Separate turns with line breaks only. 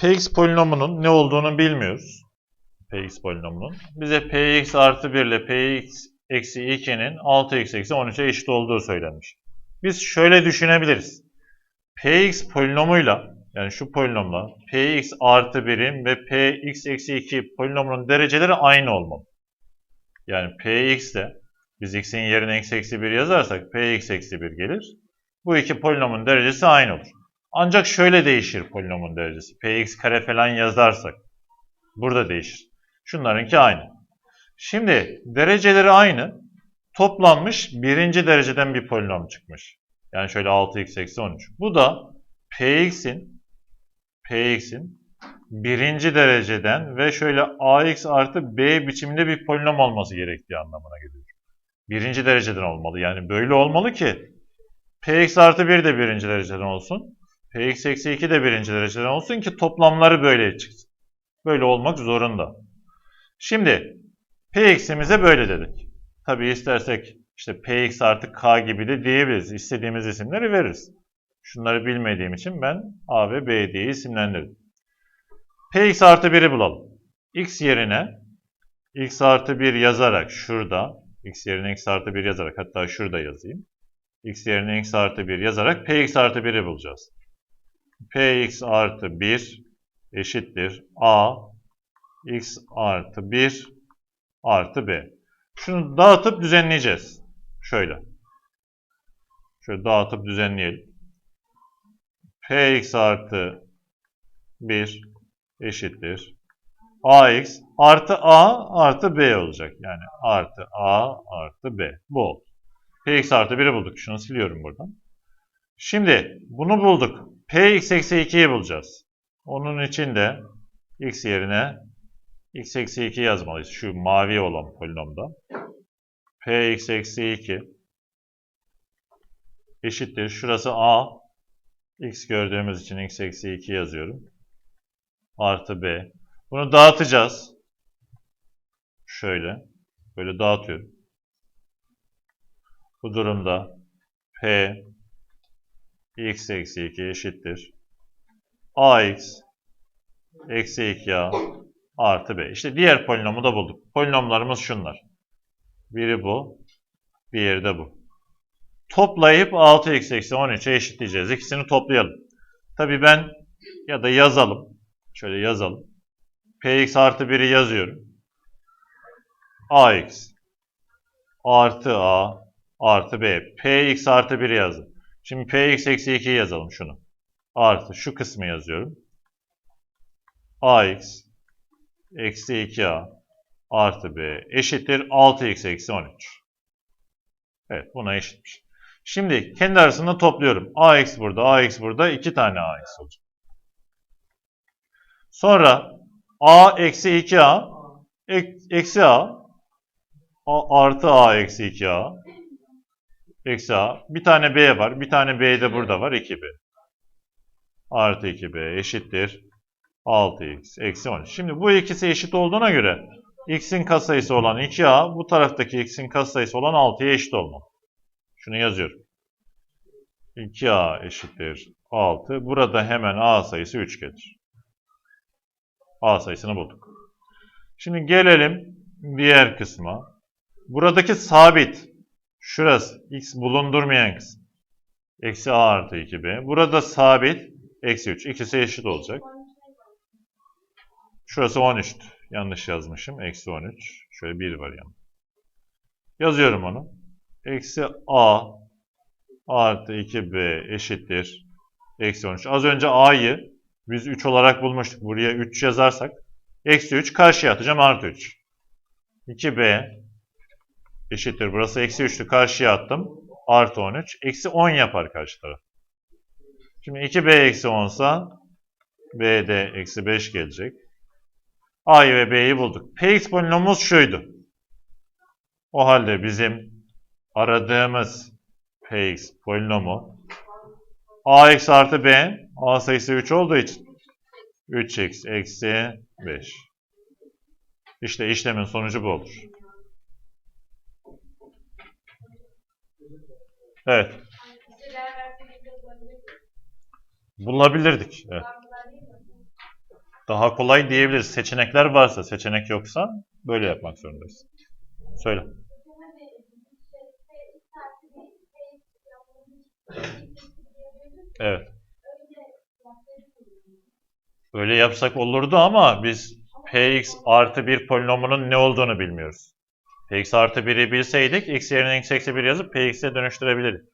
Px polinomunun ne olduğunu bilmiyoruz. Px polinomunun. Bize Px artı 1 ile Px eksi 2'nin 6x eksi 13'e eşit olduğu söylenmiş. Biz şöyle düşünebiliriz. Px polinomuyla yani şu polinomla Px artı 1'in ve Px eksi 2 polinomunun dereceleri aynı olmalı. Yani Px de biz x'in yerine x eksi 1 yazarsak Px eksi 1 gelir. Bu iki polinomun derecesi aynı olur. Ancak şöyle değişir polinomun derecesi. Px kare falan yazarsak. Burada değişir. Şunlarınki aynı. Şimdi dereceleri aynı. Toplanmış birinci dereceden bir polinom çıkmış. Yani şöyle 6x eksi 13. Bu da Px'in Px'in birinci dereceden ve şöyle ax artı b biçiminde bir polinom olması gerektiği anlamına geliyor. Birinci dereceden olmalı. Yani böyle olmalı ki px artı 1 de birinci dereceden olsun. Px eksi 2 de birinci dereceden olsun ki toplamları böyle çıksın. Böyle olmak zorunda. Şimdi px'imize böyle dedik. Tabi istersek işte px artı k gibi de diyebiliriz. İstediğimiz isimleri veririz. Şunları bilmediğim için ben a ve b diye isimlendirdim. px artı 1'i bulalım. x yerine x artı 1 yazarak şurada x yerine x artı 1 yazarak hatta şurada yazayım. x yerine x artı 1 yazarak px artı 1'i bulacağız. Px artı 1 eşittir a x artı 1 artı b. Şunu dağıtıp düzenleyeceğiz. Şöyle. Şöyle dağıtıp düzenleyelim. px artı 1 eşittir. ax artı a artı b olacak. Yani artı a artı b. Bu oldu. px artı 1'i bulduk. Şunu siliyorum buradan. Şimdi bunu bulduk. Px eksi 2'yi bulacağız. Onun için de x yerine x eksi 2 yazmalıyız. Şu mavi olan polinomda. px eksi 2 eşittir. Şurası a. x gördüğümüz için x eksi 2 yazıyorum. Artı b. Bunu dağıtacağız. Şöyle. Böyle dağıtıyorum. Bu durumda p x eksi 2 eşittir. ax eksi 2a artı b. İşte diğer polinomu da bulduk. Polinomlarımız şunlar. Biri bu. Diğeri de bu. Toplayıp 6x eksi 13'e eşitleyeceğiz. İkisini toplayalım. Tabi ben ya da yazalım. Şöyle yazalım. px artı 1'i yazıyorum. ax artı a artı b. px artı 1'i yazdım. Şimdi px eksi 2'yi yazalım şunu. Artı şu kısmı yazıyorum. ax eksi 2a artı b eşittir 6x eksi 13. Evet buna eşitmiş. Şimdi kendi arasında topluyorum. ax burada, ax burada. iki tane ax olacak. Sonra a eksi 2a ek, eksi a artı a eksi 2a eksi a. Bir tane b var. Bir tane b de burada var. 2b. Artı 2b eşittir 6x eksi 13. Şimdi bu ikisi eşit olduğuna göre x'in katsayısı olan 2a bu taraftaki x'in katsayısı olan 6'ya eşit olmalı. Şunu yazıyorum. 2a eşittir 6. Burada hemen a sayısı 3 gelir. A sayısını bulduk. Şimdi gelelim diğer kısma. Buradaki sabit, şurası x bulundurmayan kısım. Eksi a artı 2b. Burada sabit, eksi 3. İkisi eşit olacak. Şurası 13. Yanlış yazmışım. Eksi 13. Şöyle 1 var yanında. Yazıyorum onu. Eksi a artı 2b eşittir. Eksi 13. Az önce a'yı biz 3 olarak bulmuştuk. Buraya 3 yazarsak eksi 3 karşıya atacağım artı 3. 2b eşittir. Burası eksi 3'tü. Karşıya attım. Artı 13. Eksi 10 yapar karşı taraf. Şimdi 2b eksi 10 sa b'de eksi 5 gelecek. a'yı ve b'yi bulduk. px polinomumuz şuydu. O halde bizim aradığımız px polinomu ax artı b a sayısı 3 olduğu için 3x eksi 5. İşte işlemin sonucu bu olur. Evet. Bulabilirdik. Evet. Daha kolay diyebiliriz. Seçenekler varsa, seçenek yoksa böyle yapmak zorundayız. Söyle. Evet. Öyle yapsak olurdu ama biz px artı 1 polinomunun ne olduğunu bilmiyoruz. Px artı 1'i bilseydik x yerine x eksi 1 yazıp px'e dönüştürebilirdik.